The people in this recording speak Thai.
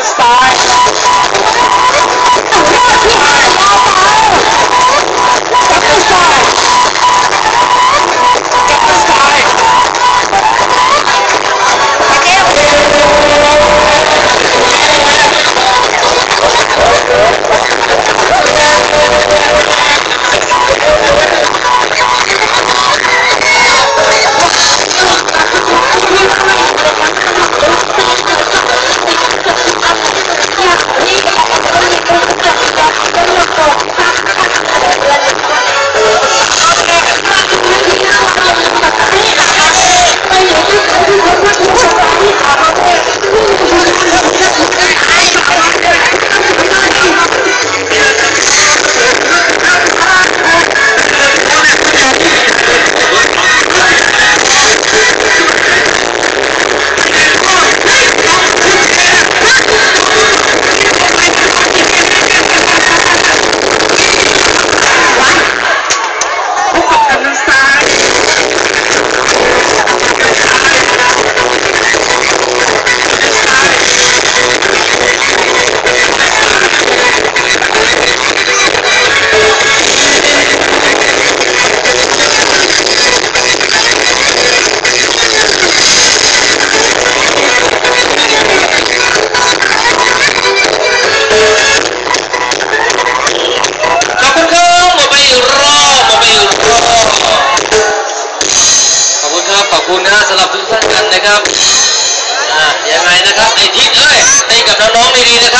the sky. คุณนะสำหรับทุกท่านกันนะครับยังไงนะครับไอทีศเอ้ยเต้นกับน้องๆดีๆนะครับ